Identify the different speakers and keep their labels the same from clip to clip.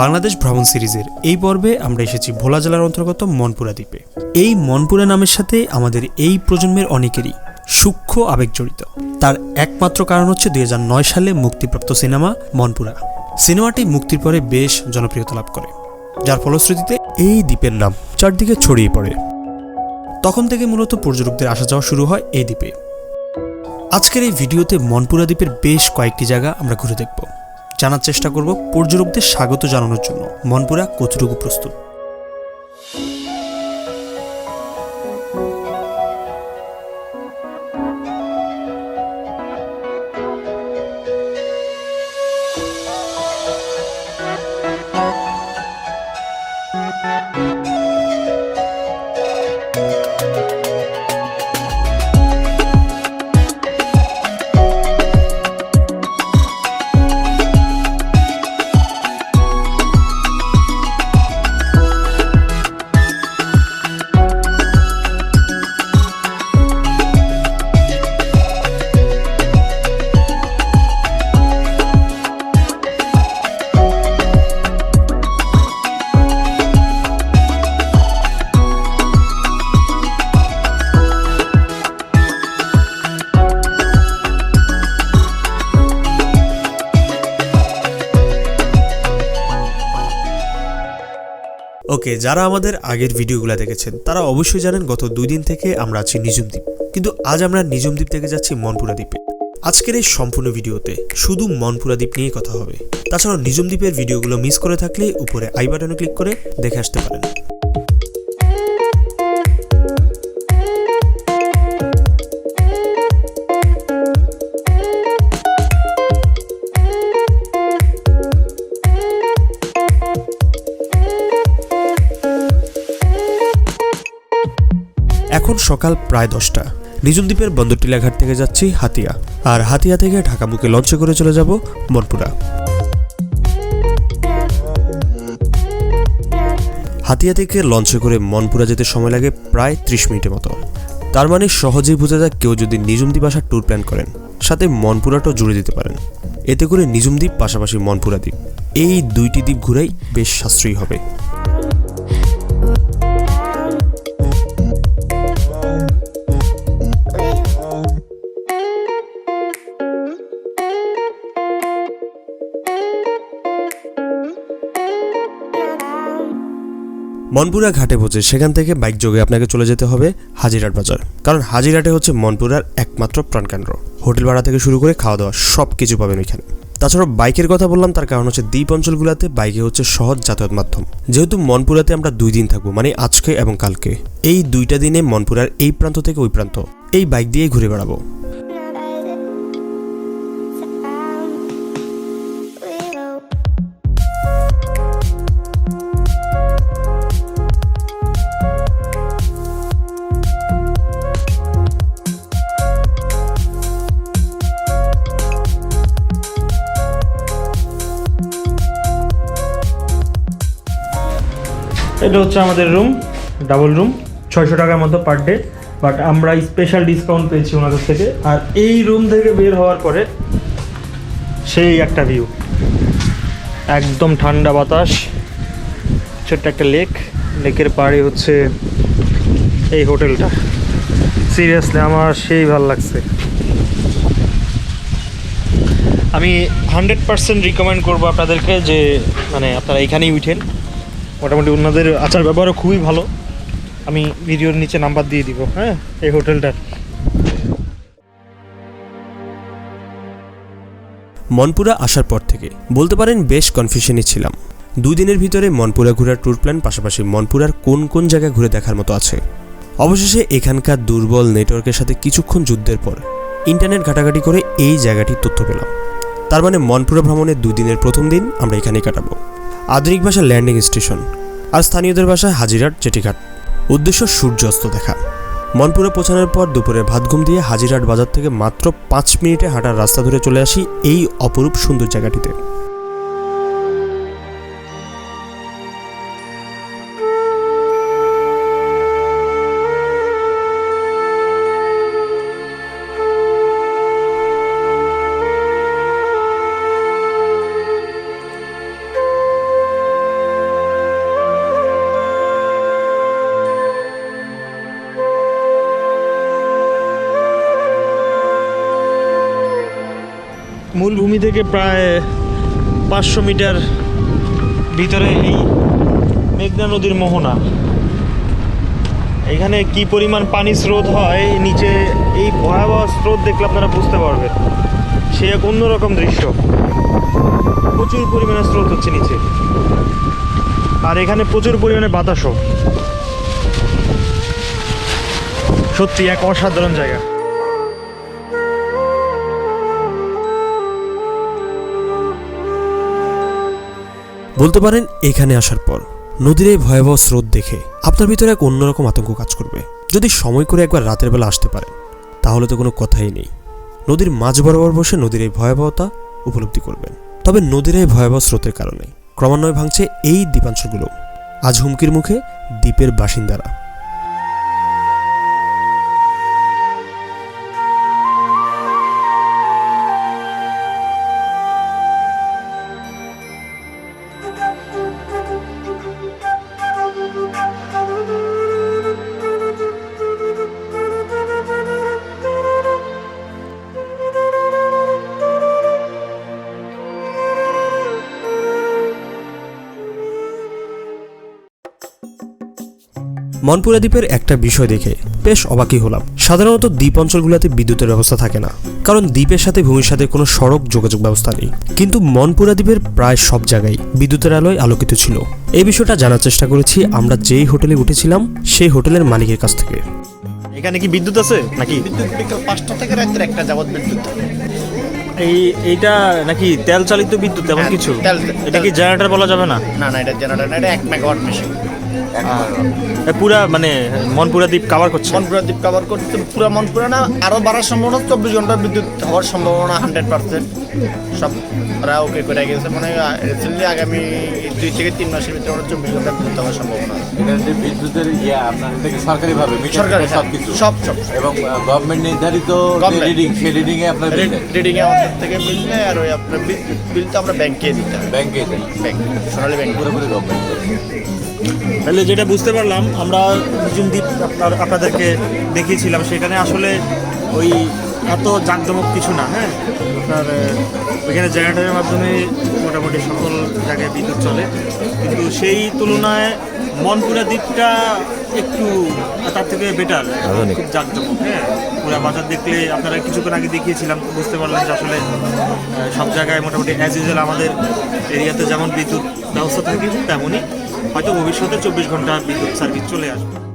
Speaker 1: বাংলাদেশ ভ্রমণ সিরিজের এই পর্বে আমরা এসেছি ভোলা জেলার অন্তর্গত মনপুরা দ্বীপে। এই মনপুরা নামের সাথে আমাদের এই প্রজন্মের অনেকেরই সূক্ষ্ম আবেগ জড়িত। তার একমাত্র কারণ হচ্ছে দুই হাজার নয় সালে মুক্তিপ্রাপ্ত সিনেমা মনপুরা। সিনেমাটি মুক্তির পরে বেশ জনপ্রিয়তা লাভ করে। যার ফলশ্রুতিতে এই দ্বীপের নাম চারদিকে ছড়িয়ে পড়ে। তখন থেকে মূলত পর্যটকদের আসা যাওয়া শুরু হয় এই দ্বীপে। আজকের এই ভিডিওতে মনপুরা দ্বীপের বেশ কয়েকটি জায়গা আমরা ঘুরে দেখব। জানার চেষ্টা করব পর্যটকদের স্বাগত জানানোর জন্য। মনপুরা কতটুকু প্রস্তুত? ওকে যারা আমাদের আগের ভিডিওগুলো দেখেছেন, তারা অবশ্যই জানেন গত দুই দিন থেকে আমরা আছি নিজুম দ্বীপ কিন্তু আজ আমরা নিজুম দ্বীপ থেকে যাচ্ছি মনপুরা দ্বীপে। আজকের এই সম্পূর্ণ ভিডিওতে শুধু মনপুরা দ্বীপ নিয়েই কথা হবে। তাছাড়াও নিজুম দ্বীপের ভিডিওগুলো মিস করে থাকলে উপরে আই বাটনে ক্লিক করে দেখে আসতে পারেন। এখন সকাল প্রায় দশটা। নিজুম দ্বীপের বন্দরটিলা ঘাট থেকে যাচ্ছি হাতিয়া। আর হাতিয়া থেকে ঢাকামুখে লঞ্চে করে চলে যাব মনপুরা। হাতিয়া থেকে লঞ্চে করে মনপুরা যেতে সময় লাগে প্রায় ত্রিশ মিনিটের মতো। তার মানে সহজেই বোঝা যায় কেউ যদি নিজুম দ্বীপ আসার ট্যুর প্ল্যান করেন, সাথে মনপুরাটাও জুড়ে দিতে পারেন। এতে করে নিজুম দ্বীপ পাশাপাশি মনপুরা দ্বীপ। এই দুইটি দ্বীপ ঘুরাই বেশ সাশ্রয়ী হবে। মনপুরা ঘাটে পৌঁছে সেখান থেকে বাইক যোগে আপনাকে চলে যেতে হবে হাজিরাট বাজার। কারণ হাজিরাটে হচ্ছে মনপুরার একমাত্র প্রাণকেন্দ্র। হোটেল ভাড়া থেকে শুরু করে খাওয়া দাওয়া সব কিছু পাবেন ওইখানে। তাছাড়া বাইকের কথা বললাম, তার কারণ হচ্ছে দ্বীপ অঞ্চলগুলোতে বাইকে হচ্ছে সহজ যাতায়াত মাধ্যম। যেহেতু মনপুরাতে আমরা দুই দিন থাকব মানে আজকে এবং কালকে। এই দুইটা দিনে মনপুরার এই প্রান্ত থেকে ওই প্রান্ত। এই বাইক দিয়েই ঘুরে বেড়াবো।
Speaker 2: এটা হচ্ছে আমাদের রুম ডাবল রুম ছয়শো টাকার মতো পার ডে বাট আমরা স্পেশাল ডিসকাউন্ট পেয়েছি ওনাদের থেকে। আর এই রুম থেকে বের হওয়ার পরে সেই একটা ভিউ একদম ঠান্ডা বাতাস, ছোট্ট একটা লেক লেকের পাড়ে হচ্ছে এই হোটেলটা। সিরিয়াসলি আমার সেই ভালো লাগছে। আমি হান্ড্রেড পার্সেন্ট রিকমেন্ড করব আপনাদেরকে যে মানে আপনারা এখানেই উঠেন। মোটামুটি ওনাদের আচার ব্যবহারও খুবই ভালো। আমি ভিডিওর নিচে নাম্বার দিয়ে দিব হ্যাঁ? এই হোটেলটার।
Speaker 1: মনপুরা আসার পর থেকে বলতে পারেন বেশ কনফিউশনে ছিলাম। দুই দিনের ভিতরে মনপুরা ঘোরার ট্যুর প্ল্যান পাশাপাশি মনপুরার কোন কোন জায়গা ঘুরে দেখার মতো আছে। অবশেষে এখানকার দুর্বল নেটওয়ার্কের সাথে কিছুক্ষণ যুদ্ধের পর ইন্টারনেট ঘাটাঘাটি করে এই জায়গাটির তথ্য পেলাম। তার মানে মনপুরা ভ্রমণের দুই দিনের প্রথম দিন আমরা এখানেই কাটাবো। আধুনিক ভাষা ল্যান্ডিং স্টেশন আর স্থানীয়দের ভাষায় হাজিরার জেটিঘাট। উদ্দেশ্য সূর্যাস্ত দেখা। মনপুরে পৌঁছানোর পর দুপুরে ভাতঘুম দিয়ে হাজিরহাট বাজার থেকে মাত্র পাঁচ মিনিটে হাঁটার রাস্তা ধরে চলে আসি এই অপরূপ সুন্দর জায়গাটিতে।
Speaker 2: থেকে প্রায় পাঁচশো মিটার ভিতরে এই মেঘনা নদীর মোহনা। এখানে কি পরিমাণ পানি স্রোত হয়, নিচে এই ভয়াবহ স্রোত দেখলে আপনারা বুঝতে পারবেন। সে এক অন্যরকম দৃশ্য। প্রচুর পরিমাণে স্রোত হচ্ছে নিচে। আর এখানে প্রচুর পরিমাণে বাতাসও। সত্যি, এক অসাধারণ জায়গা।
Speaker 1: বলতে পারেন, এখানে আসার পর। নদীর এই ভয়াবহ স্রোত দেখে আপনার ভিতরে এক অন্যরকম আতঙ্ক কাজ করবে। যদি সময় করে একবার রাতের বেলা আসতে পারেন, তাহলে তো কোনো কথাই নেই। নদীর মাঝ বরাবর বসে নদীর এই ভয়াবহতা উপলব্ধি করবেন। তবে নদীর এই ভয়াবহ স্রোতের কারণে ক্রমান্বয়ে ভাঙছে এই দ্বীপাংশগুলো আজ হুমকির মুখে দ্বীপের বাসিন্দারা মনপুরা দ্বীপের একটা বিষয় দেখে বেশ অবাকই হলাম। সাধারণত দ্বীপ অঞ্চলগুলোতে বিদ্যুতের ব্যবস্থা থাকে না কারণ দ্বীপের সাথে ভূমির সাথে কোনো সড়ক যোগাযোগ ব্যবস্থা নেই। কিন্তু মনপুরা দ্বীপের প্রায় সব জায়গায় বিদ্যুতের আলোয় আলোকিত ছিল। এই বিষয়টা জানার চেষ্টা করেছি আমরা যেই হোটেলে উঠেছিলাম সেই হোটেলের মালিকের কাছ থেকে।
Speaker 2: এখানে কি বিদ্যুৎ আছে নাকি?
Speaker 3: বিদ্যুৎ বিকাল পাঁচটা থেকে রাত্রে একটা যাবত বিদ্যুৎ।
Speaker 2: এই এইটা নাকি তেল চালিত বিদ্যুৎ এমন
Speaker 3: হ্যাঁ,
Speaker 2: কিছু? এটা কি জেনারেটর বলা যাবে না?
Speaker 3: না না এটা জেনারেটর না এটা এক মেগাওয়াট মেশিন
Speaker 2: পুরা মানে মনপুরা দ্বীপ কাভার করছে?
Speaker 3: মনপুরা দ্বীপ কভার করতে পুরো মনপুরা না, আরও বাড়ার সম্ভাবনা, চব্বিশ ঘণ্টা বিদ্যুৎ হওয়ার সম্ভাবনা হান্ড্রেড পার্সেন্ট সব ওরা ওকে করে গেছে। মানে রিসেন্টলি আগামী দুই থেকে তিন মাসের ভিতরে ওরা চব্বিশ ঘণ্টা বিদ্যুৎ হওয়ার সম্ভাবনা আছে।
Speaker 4: এটা যে বিদ্যুতের ইয়ে আপনার এটা কি সরকারি ভাবে
Speaker 3: সরকারি
Speaker 4: সব কিছু
Speaker 3: সব সব।
Speaker 4: এবং গভর্নমেন্ট নির্ধারিত। রিডিং সেই রিডিং এ আপনার
Speaker 3: রিডিং এ আমাদের থেকে বিল নেয় আর ওই আপনার বিদ্যুৎ বিল তো আমরা ব্যাংকে দিতে হবে
Speaker 4: ব্যাংকে দেয়
Speaker 3: ব্যাংক সোনালী ব্যাংক
Speaker 4: পুরোপুরি গভর্নমেন্ট
Speaker 2: তাহলে যেটা বুঝতে পারলাম আমরা নিজুম দ্বীপ আপনার আপনাদেরকে দেখিয়েছিলাম সেখানে আসলে ওই এত জাঁকজমক কিছু না হ্যাঁ? আপনার ওইখানে জেনারেটরের মাধ্যমে মোটামুটি সকল জায়গায় বিদ্যুৎ চলে। কিন্তু সেই তুলনায় মনপুরা দ্বীপটা একটু তার থেকে বেটার খুব জাঁকজমক হ্যাঁ? পুরা বাজার দেখলে আপনারা কিছুক্ষণ আগে দেখিয়েছিলাম বুঝতে পারলেন যে আসলে সব জায়গায় মোটামুটি অ্যাজ ইউজুয়াল আমাদের এরিয়াতে যেমন বিদ্যুৎ ব্যবস্থা থাকে তেমনই হয়তো ভবিষ্যতে চব্বিশ ঘণ্টা বিদ্যুৎ সার্ভিস চলে আসবে।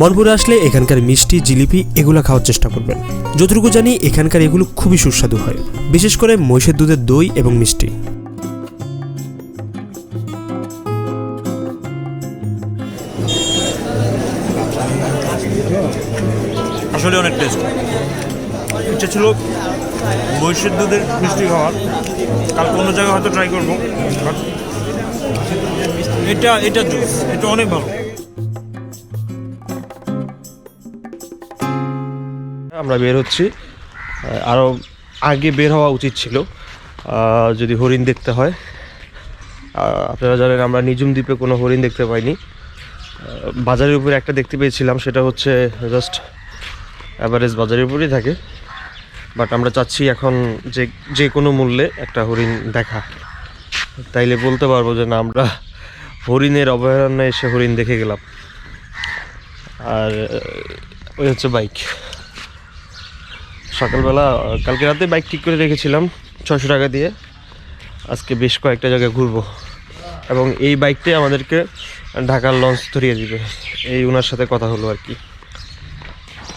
Speaker 1: মনপুরে আসলে এখানকার মিষ্টি, জিলিপি এগুলো খাওয়ার চেষ্টা করবেন। যতটুকু জানি, এখানকার এগুলো খুবই সুস্বাদু হয়। বিশেষ করে মহিষের দুধের দই এবং মিষ্টি।
Speaker 2: আসলে অনেক টেস্ট ইচ্ছা ছিল মহিষের দুধের মিষ্টি খাওয়ার। কালকে অন্য জায়গায় হয়তো ট্রাই করব এটা এটা জুস এটা অনেক ভালো। আমরা বের হচ্ছি। আরও আগে বের হওয়া উচিত ছিল। যদি হরিণ দেখতে হয়। আপনারা জানেন আমরা নিজুম দ্বীপে কোনো হরিণ দেখতে পাইনি। বাজারের উপরে একটা দেখতে পেয়েছিলাম, সেটা হচ্ছে জাস্ট অ্যাভারেজ বাজারের উপরেই থাকে। বাট আমরা চাচ্ছি এখন যে যে কোনো মূল্যে একটা হরিণ দেখা। তাইলে বলতে পারব যে না, আমরা হরিণের অভয়ারণ্যে এসে হরিণ দেখে গেলাম। আর ওই হচ্ছে বাইক। সকালবেলা কালকে রাতে বাইক ঠিক করে রেখেছিলাম ছশো টাকা দিয়ে। আজকে বেশ কয়েকটা জায়গায় ঘুরবো। এবং এই বাইকটাই আমাদেরকে ঢাকার লঞ্চ ধরিয়ে দিবে। এই ওনার সাথে কথা হলো আর কি।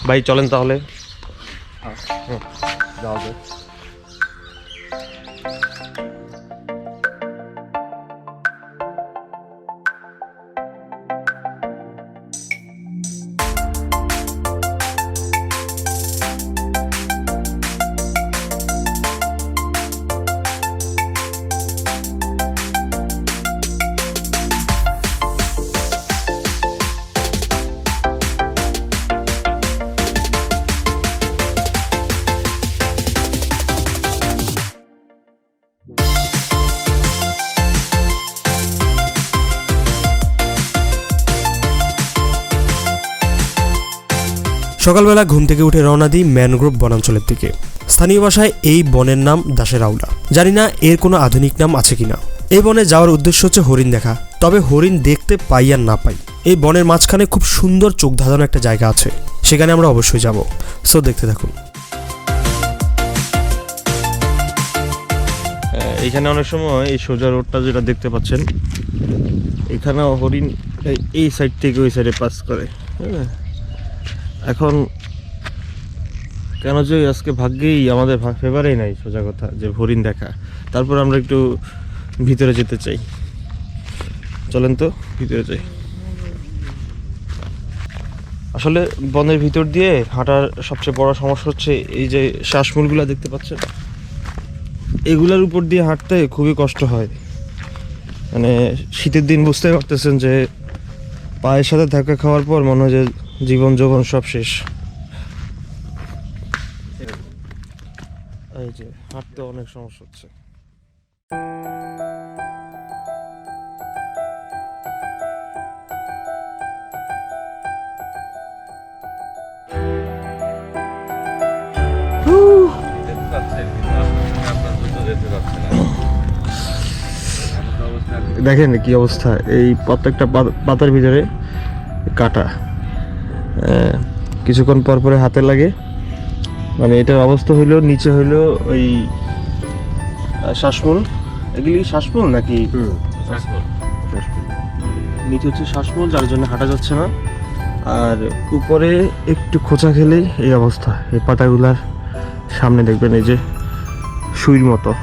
Speaker 2: ভাই চলেন তাহলে। হুম, যাওয়া
Speaker 1: সকালবেলা ঘুম থেকে উঠে রওনা দিই ম্যানগ্রোভ বনাঞ্চলের দিকে। স্থানীয় ভাষায় এই বনের নাম দাসের আউলা জানি না এর কোনো আধুনিক নাম আছে কিনা। এই বনে যাওয়ার উদ্দেশ্য হচ্ছে হরিণ দেখা। তবে হরিণ দেখতে পাই আর না পাই। এই বনের মাঝখানে খুব সুন্দর চোখ ধাঁধানো একটা জায়গা আছে। সেখানে আমরা অবশ্যই যাব। সো দেখতে থাকুন।
Speaker 2: এখানে অনেক সময় এই সোজা রোডটা যেটা দেখতে পাচ্ছেন এখানে হরিণ এই- এই সাইড থেকে ওই সাইডে পাস করে হ্যাঁ? এখন কেন যে আজকে ভাগ্যেই আমাদের ফেভারেই নাই, সোজা কথা, যে হরিণ দেখা। তারপর আমরা একটু ভিতরে যেতে চাই। চলেন তো, ভিতরে যাই। আসলে বনের ভিতর দিয়ে হাঁটার সবচেয়ে বড় সমস্যা হচ্ছে এই যে শ্বাসমূলগুলো দেখতে পাচ্ছেন? এগুলার উপর দিয়ে হাঁটতে খুবই কষ্ট হয়। মানে শীতের দিন বুঝতে পারতেছেন যে পায়ের সাথে ধাক্কা খাওয়ার পর মনে হয় যে জীবন যৌবন সব শেষ। এই যে, হাঁটতে অনেক সমস্যা হচ্ছে। দেখেন কি অবস্থা, এই প্রত্যেকটা পাতার ভিতরে কাটা। কিছুক্ষণ পর পরে হাতে লাগে। মানে এটার অবস্থা হইল নিচে হইল ওই শ্বাসমূল। এগুলি শ্বাসমূল নাকি। নিচে হচ্ছে শ্বাসমূল যার জন্য হাঁটা যাচ্ছে না। আর উপরে একটু খোঁচা খেলেই এই অবস্থা। এই পাতাগুলার সামনে দেখবেন এই যে সুইর মতো।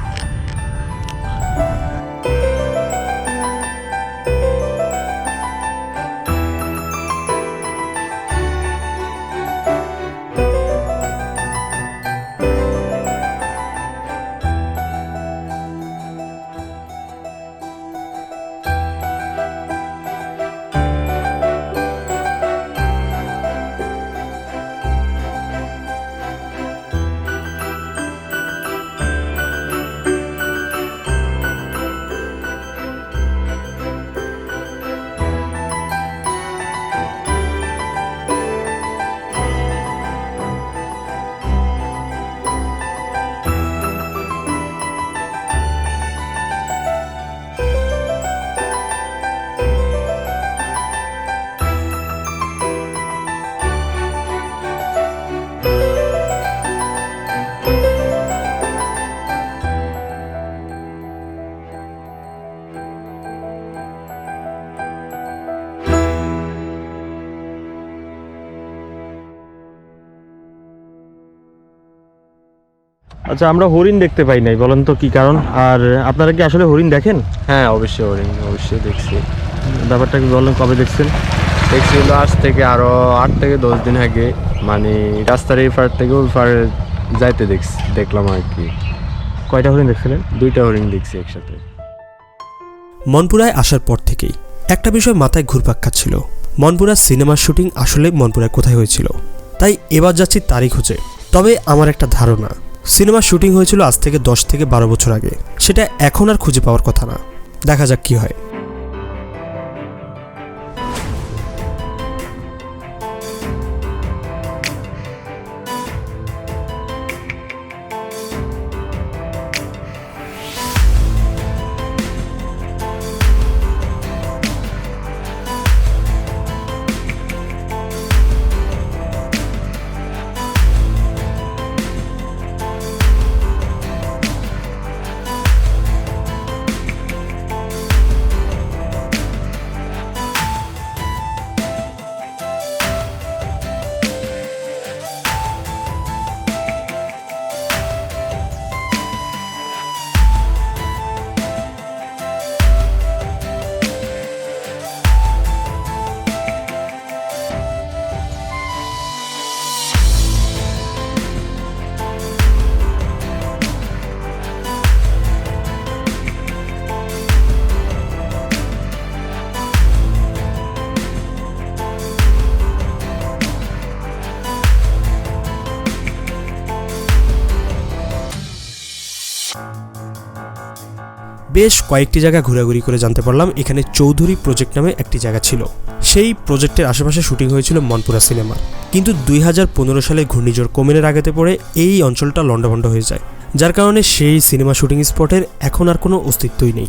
Speaker 2: আচ্ছা আমরা হরিণ দেখতে পাই নাই বলেন তো কি কারণ? আর আপনারা কি আসলে হরিণ দেখেন?
Speaker 5: হ্যাঁ অবশ্যই হরিণ অবশ্যই দেখছি।
Speaker 2: ব্যাপারটা কি বলেন কবে দেখছেন?
Speaker 5: দেখছি হলো আজ থেকে আরও আট থেকে দশ দিন আগে মানে রাস্তার এই পার থেকে ওই পারে যাইতে দেখছি দেখলাম আর কি।
Speaker 2: কয়টা হরিণ দেখছিলেন?
Speaker 5: দুইটা হরিণ দেখছি একসাথে।
Speaker 1: মনপুরায় আসার পর থেকেই একটা বিষয় মাথায় ঘুরপাক খাচ্ছিল। মনপুরার সিনেমার শুটিং আসলে মনপুরায় কোথায় হয়েছিল? তাই এবার যাচ্ছি তারিখ হচ্ছে। তবে আমার একটা ধারণা সিনেমার শুটিং হয়েছিল আজ থেকে দশ থেকে বারো বছর আগে। সেটা এখন আর খুঁজে পাওয়ার কথা না। দেখা যাক কি হয়। বেশ কয়েকটি জায়গা ঘোরাঘুরি করে জানতে পারলাম। এখানে চৌধুরী প্রজেক্ট নামে একটি জায়গা ছিল। সেই প্রজেক্টের আশেপাশে শুটিং হয়েছিল মনপুরা সিনেমা কিন্তু দুই হাজার পনেরো সালে ঘূর্ণিঝড় কোমেনের আগেতে পড়ে এই অঞ্চলটা লণ্ডভণ্ড হয়ে যায়। যার কারণে সেই সিনেমা শুটিং স্পটের এখন আর কোনো অস্তিত্বই নেই।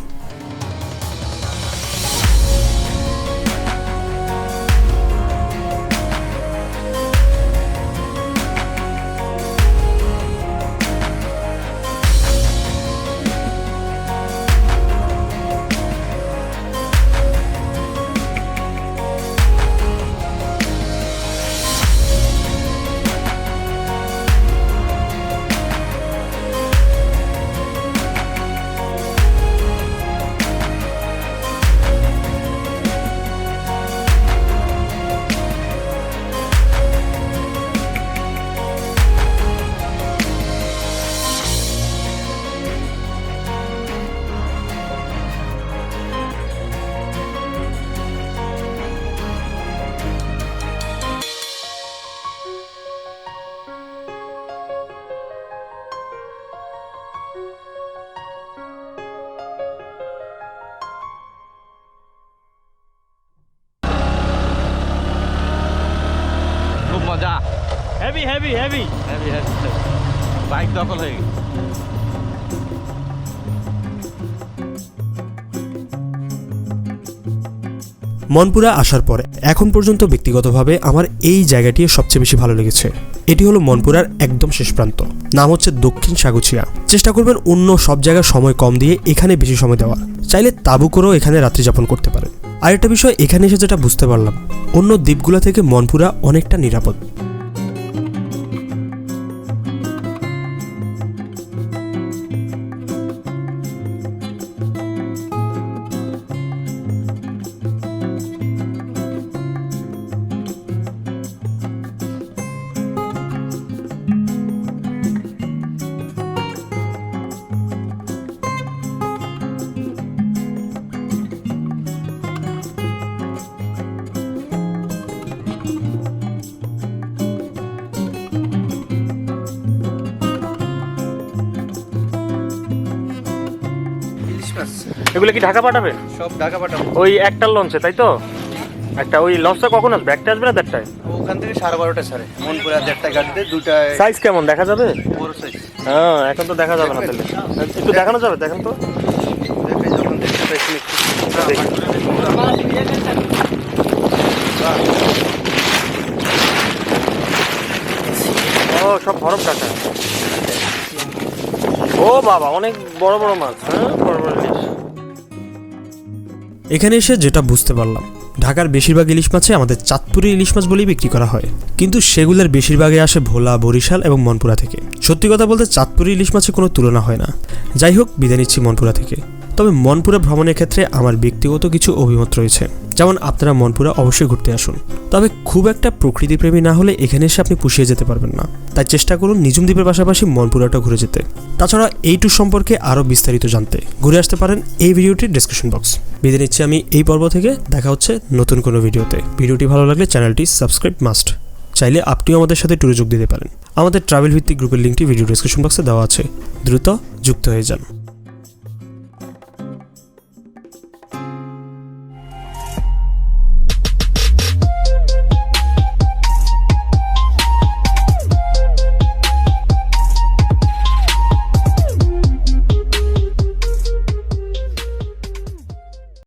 Speaker 2: হেভি হেভি হেভি
Speaker 4: বাইক দখল হয়ে গেছে
Speaker 1: মনপুরা আসার পর এখন পর্যন্ত ব্যক্তিগতভাবে আমার এই জায়গাটি সবচেয়ে বেশি ভালো লেগেছে। এটি হলো মনপুরার একদম শেষ প্রান্ত। নাম হচ্ছে দক্ষিণ সাগুছিয়া। চেষ্টা করবেন অন্য সব জায়গায় সময় কম দিয়ে এখানে বেশি সময় দেওয়ার। চাইলে তাবু করেও এখানে রাত্রি যাপন করতে পারেন। আরেকটা বিষয় এখানে এসে যেটা বুঝতে পারলাম, অন্য দ্বীপগুলো থেকে মনপুরা অনেকটা নিরাপদ।
Speaker 2: এগুলো কি ঢাকা পাঠাবে?
Speaker 3: সব ঢাকা পাঠাবো।
Speaker 2: ওই একটার লঞ্চে তাই তো? একটা ওই লঞ্চটা কখন আসবে? একটা আসবে না দেড়টায়?
Speaker 3: ওখান থেকে সাড়ে বারোটা সাড়ে মনপুরা দেড়টা গাড়িতে দুটায়
Speaker 2: সাইজ কেমন? দেখা যাবে?
Speaker 3: বড় সাইজ
Speaker 2: হ্যাঁ এখন তো দেখা যাবে না তাহলে। একটু দেখানো যাবে দেখেন তো।
Speaker 3: দেখে যখন দেখতে পাইছি
Speaker 2: ও সব বরফ টাকা ও বাবা অনেক বড় বড় মাছ হ্যাঁ? বড় বড়।
Speaker 1: এখানে এসে যেটা বুঝতে পারলাম, ঢাকার বেশিরভাগ ইলিশ মাছে আমাদের চাঁদপুরি ইলিশ মাছ বলেই বিক্রি করা হয়। কিন্তু সেগুলোর বেশিরভাগই আসে ভোলা, বরিশাল এবং মনপুরা থেকে। সত্যি কথা বলতে চাঁদপুরের ইলিশ মাছের কোনো তুলনা হয় না। যাই হোক, বিদায় নিচ্ছি মনপুরা থেকে। তবে মনপুরা ভ্রমণের ক্ষেত্রে আমার ব্যক্তিগত কিছু অভিমত রয়েছে। যেমন আপনারা মনপুরা অবশ্যই ঘুরতে আসুন। তবে খুব একটা প্রকৃতিপ্রেমী না হলে এখানে এসে আপনি পুষিয়ে যেতে পারবেন না। তাই চেষ্টা করুন নিজুম দ্বীপের পাশাপাশি মনপুরাটা ঘুরে যেতে। তাছাড়া এই ট্যুর সম্পর্কে আরও বিস্তারিত জানতে ঘুরে আসতে পারেন এই ভিডিওটির ডিসক্রিপশন বক্স বিদায় নিচ্ছি আমি এই পর্ব থেকে, দেখা হচ্ছে নতুন কোনো ভিডিওতে। ভিডিওটি ভালো লাগলে চ্যানেলটি সাবস্ক্রাইব মাস্ট চাইলে আপনিও আমাদের সাথে ট্যুরে যোগ দিতে পারেন। আমাদের ট্রাভেল ভিত্তিক গ্রুপের লিঙ্কটি ভিডিও ডিসক্রিপশন বক্সে দেওয়া আছে। দ্রুত যুক্ত হয়ে যান।